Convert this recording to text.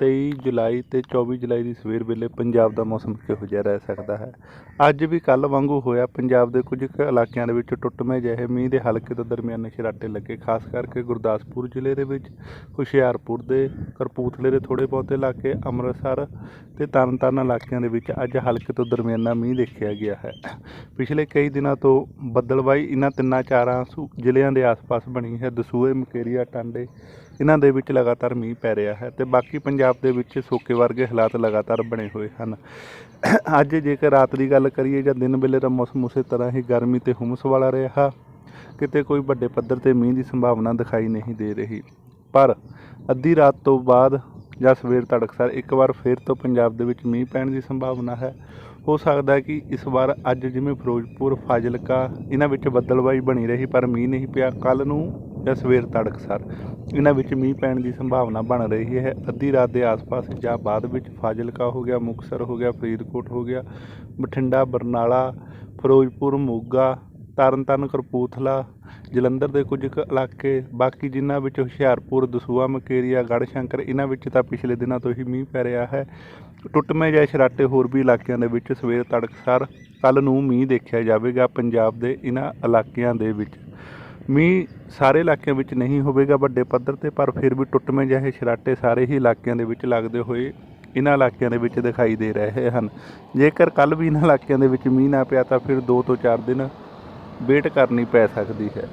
23 ਜੁਲਾਈ ਤੇ 24 ਜੁਲਾਈ ਦੀ ਸਵੇਰ ਵੇਲੇ ਪੰਜਾਬ ਦਾ ਮੌਸਮ ਕਿਹੋ ਜਿਹਾ ਰਹਿ ਸਕਦਾ ਹੈ? ਅੱਜ ਵੀ ਕੱਲ ਵਾਂਗੂ ਹੋਇਆ, ਪੰਜਾਬ ਦੇ ਕੁਝ ਕੁ ਇਲਾਕਿਆਂ ਦੇ ਵਿੱਚ ਟੁੱਟਵੇਂ ਜਿਹੇ ਮੀਂਹ ਦੇ ਹਲਕੇ ਤੋਂ ਦਰਮਿਆਨੇ ਛਰਾਟੇ ਲੱਗੇ, ਖਾਸ ਕਰਕੇ ਗੁਰਦਾਸਪੁਰ ਜ਼ਿਲ੍ਹੇ ਦੇ ਵਿੱਚ, ਹੁਸ਼ਿਆਰਪੁਰ ਦੇ, ਕਰਪੂਥਲੇ ਦੇ ਥੋੜੇ ਬਹੁਤੇ ਇਲਾਕੇ, ਅੰਮ੍ਰਿਤਸਰ ਤੇ ਤਰਨਤਾਰਨ ਇਲਾਕਿਆਂ ਦੇ ਵਿੱਚ ਅੱਜ ਹਲਕੇ ਤੋਂ ਦਰਮਿਆਨਾ ਮੀਂਹ ਦੇਖਿਆ ਗਿਆ ਹੈ। ਪਿਛਲੇ ਕਈ ਦਿਨਾਂ ਤੋਂ ਬੱਦਲਵਾਈ ਇਹਨਾਂ ਤਿੰਨਾਂ ਚਾਰਾਂ ਸੂ, ਜ਼ਿਲ੍ਹਿਆਂ ਦੇ ਆਸ-ਪਾਸ ਬਣੀ ਹੈ। ਦਸੂਏ, ਮਕੇਰੀਆ, ਟਾਂਡੇ ਇਹਨਾਂ ਦੇ ਵਿੱਚ ਲਗਾਤਾਰ ਮੀਂਹ ਪੈ ਰਿਹਾ ਹੈ ਤੇ ਬਾਕੀ ਪੰਜਾਬ ਪੰਜਾਬ ਦੇ ਵਿੱਚ ਸੋਕੇ ਵਰਗੇ ਹਾਲਾਤ ਲਗਾਤਾਰ ਬਣੇ ਹੋਏ ਹਨ। ਅੱਜ ਜੇਕਰ ਰਾਤ ਦੀ ਗੱਲ ਕਰੀਏ ਜਾਂ ਦਿਨ ਵੇਲੇ ਦਾ ਮੌਸਮ ਉਸੇ ਤਰ੍ਹਾਂ ਹੀ ਗਰਮੀ ਤੇ ਹੁਮਸ ਵਾਲਾ ਰਿਹਾ। ਕਿਤੇ ਕੋਈ ਵੱਡੇ ਪੱਧਰ ਤੇ ਮੀਂਹ ਦੀ ਸੰਭਾਵਨਾ ਦਿਖਾਈ ਨਹੀਂ ਦੇ ਰਹੀ। ਪਰ ਅੱਧੀ ਰਾਤ ਤੋਂ ਬਾਅਦ ਜਾਂ ਸਵੇਰ ਤੜਕਸਾਰ ਇੱਕ ਵਾਰ ਫਿਰ ਤੋਂ ਪੰਜਾਬ ਦੇ ਵਿੱਚ ਮੀਂਹ ਪੈਣ ਦੀ ਸੰਭਾਵਨਾ ਹੈ। ਹੋ ਸਕਦਾ ਹੈ ਕਿ ਇਸ ਵਾਰ ਅੱਜ ਜਿਵੇਂ ਫਿਰੋਜ਼ਪੁਰ, ਫਾਜ਼ਿਲਕਾ ਇਹਨਾਂ ਵਿੱਚ ਬੱਦਲਬਾਈ ਬਣੀ ਰਹੀ ਪਰ ਮੀਂਹ ਨਹੀਂ ਪਿਆ। ਕੱਲ ਨੂੰ ਜਾਂ ਸਵੇਰ ਤੜਕਸਾਰ ਇਹਨਾਂ ਵਿੱਚ ਮੀਂਹ ਪੈਣ ਦੀ ਸੰਭਾਵਨਾ ਬਣ ਰਹੀ ਹੈ। ਅੱਧੀ ਰਾਤ ਦੇ ਆਸ-ਪਾਸ ਜਾਂ ਬਾਅਦ ਵਿੱਚ ਫਾਜ਼ਿਲਕਾ ਹੋ ਗਿਆ, ਮੁਕਤਸਰ ਹੋ ਗਿਆ, ਫਰੀਦਕੋਟ ਹੋ ਗਿਆ, ਬਠਿੰਡਾ, ਬਰਨਾਲਾ, ਫਿਰੋਜ਼ਪੁਰ, ਮੋਗਾ, ਤਰਨਤਾਰਨ, ਕਪੂਰਥਲਾ, ਜਲੰਧਰ ਦੇ ਕੁਝ ਕੁ ਇਲਾਕੇ, ਬਾਕੀ ਜਿਨ੍ਹਾਂ ਵਿੱਚ ਹੁਸ਼ਿਆਰਪੁਰ ਦਸੂਆ ਮਕੇਰੀਆ, ਗੜ੍ਹਸ਼ੰਕਰ, ਇਹਨਾਂ ਵਿੱਚ ਤਾਂ ਪਿਛਲੇ ਦਿਨਾਂ ਤੋਂ ਹੀ ਮੀਂਹ ਪੈ ਰਿਹਾ ਹੈ। ਟੁੱਟਵੇਂ ਜਿਹੇ ਸ਼ਰਾਟੇ ਹੋਰ ਵੀ ਇਲਾਕਿਆਂ ਦੇ ਵਿੱਚ ਸਵੇਰ ਤੜਕਸਾਰ ਕੱਲ ਨੂੰ ਮੀਂਹ ਦੇਖਿਆ ਜਾਵੇਗਾ ਪੰਜਾਬ ਦੇ ਇਹਨਾਂ ਇਲਾਕਿਆਂ ਦੇ ਵਿੱਚ। ਮੀਂਹ ਸਾਰੇ ਇਲਾਕਿਆਂ ਵਿੱਚ ਨਹੀਂ ਹੋਵੇਗਾ ਵੱਡੇ ਪੱਧਰ ਤੇ, ਪਰ ਫਿਰ ਵੀ ਟੁੱਟਵੇਂ ਜਿਹੇ ਛਰਾਟੇ ਸਾਰੇ ਹੀ ਇਲਾਕਿਆਂ ਦੇ ਵਿੱਚ ਲੱਗਦੇ ਹੋਏ ਇਹਨਾਂ ਇਲਾਕਿਆਂ ਦੇ ਵਿੱਚ ਦਿਖਾਈ ਦੇ ਰਹੇ ਹਨ। ਜੇਕਰ ਕੱਲ ਵੀ ਇਹਨਾਂ ਇਲਾਕਿਆਂ ਦੇ ਵਿੱਚ ਮੀਂਹ ਨਾ ਪਿਆ ਤਾਂ ਫਿਰ 2 ਤੋਂ 4 ਦਿਨ ਵੇਟ ਕਰਨੀ ਪੈ ਸਕਦੀ ਹੈ।